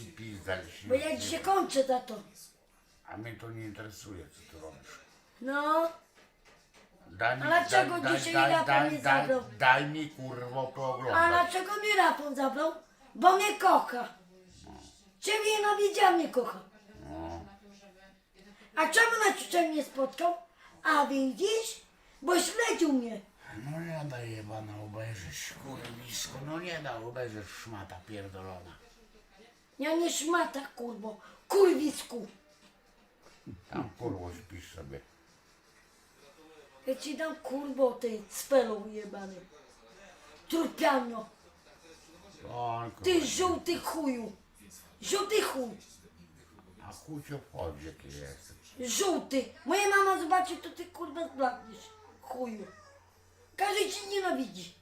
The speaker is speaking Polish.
taki pizzel Bo ja dzisiaj kończę za to. A mnie to nie interesuje, co ty robisz. No, Daj mi, A dlaczego daj, dzisiaj Rafał nie daj, zabrał? daj mi kurwo to a dlaczego mnie Rafał zabrał? Bo mnie kocha. Ciebie nienawidziła mnie kocha. No. A czemu na ciuczek nie spotkał? A widzisz? Bo śledził mnie. No nie da jebana obejrzeć kurwisko, no nie da obejrzeć szmata pierdolona. Ja nie szmata, kurbo. Kurwisku. Tam kurwo śpisz sobie. Ja ci dam kurbo tej spelą jebany. Trupiano. O, Ty żółty chuju. Żółty chuj. A chuj cię obchodzi, jaki jesteś. Żółty. Moja mama zobaczy, to ty kurwa zbladniesz. Chuju. Każdy ci nienawidzi.